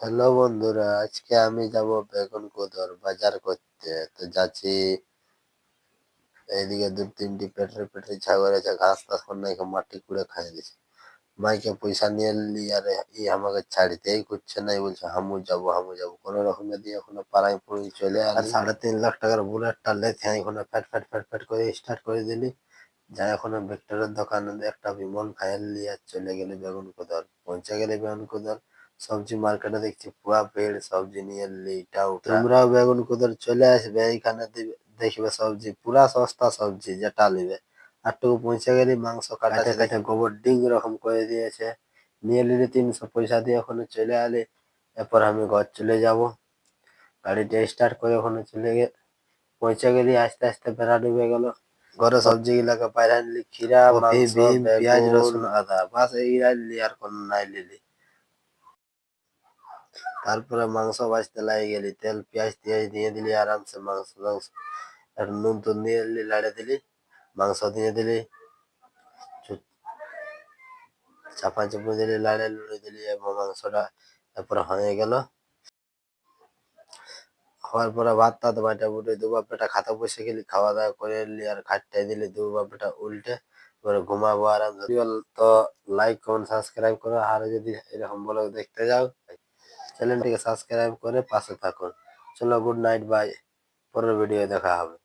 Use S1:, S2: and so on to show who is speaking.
S1: Hello বন্ধুরা, আজকে আমি যাব বেগুন কোদর বাজার করতে। তো যাচ্ছি। এইদিকে দু, তিনটি পেট্রি পেট্রি ছাগল আছে, ঘাস টাস নাই মাটি কুড়ে খাই দিছে। মাইকে পয়সা নিয়ে এলি, আর ই আমাকে ছাড়িতেই করছে না বলছে, হামু যাব হামু যাব। কোনো রকমে দিয়ে এখনও পাড়ায় পড়ে চলে আর সাড়ে তিন লাখ টাকার বুলেটটা লেথে এখানে ফ্যাট ফ্যাট ফ্যাট ফ্যাট করে স্টার্ট করে দিলি। যা এখন ভেক্টরের দোকানে একটা বিমল ফাইল নিয়ে চলে গেলে বেগুন কোদর। পৌঁছে গেলে বেগুন কোদর। সবজি মার্কেটে দেখছি পুরা ভিড় সবজি নিয়ে লিটা উঠা। তোমরাও বেগুন কোদর চলে আসবে এইখানে দেখবে সবজি পুরা সস্তা সবজি যেটা নিবে। আটটুকু পৌঁছে গেলে মাংস কাটাতে কাটে গোবর ডিং রকম করে দিয়েছে। নিয়ে নিলি তিনশো পয়সা দিয়ে ওখানে চলে আলি। এরপর আমি ঘর চলে যাব। গাড়িটা স্টার্ট করে ওখানে চলে গে পৌঁছে গেলি আস্তে আস্তে বেড়া ডুবে গেল। ঘরে সবজি গুলাকে বাইরে আনলি খিরা পেঁয়াজ রসুন আদা বাস এই আর কোন নাই লিলি তারপরে মাংস বাজতে লাগে গেলি, তেল, পেঁয়াজ টিয়াজ দিয়ে দিলি, আরামসে মাংস মাংস আর নুন টুন দিয়ে দিলি, লাড়ে দিলি, মাংস দিয়ে দিলি চাপা চাপা দিলি, লাড়ে লুড়ে দিলি, এবং মাংসটা তারপরে হয়ে গেল। হওয়ার পরে ভাত টাত বাটা বুটে, দু বাপ বেটা খাতা বসে গেলি, খাওয়া দাওয়া করে এলি, আর খাটটাই দিলি, দু বাপ বেটা উল্টে, এবারে ঘুমাবো আরাম তো লাইক কমেন্ট সাবস্ক্রাইব করো, আর যদি এরকম বলো দেখতে যাও চ্যানেলটিকে সাবস্ক্রাইব করে পাশে থাকুন। চলো গুড নাইট বাই। পরের ভিডিও দেখা হবে।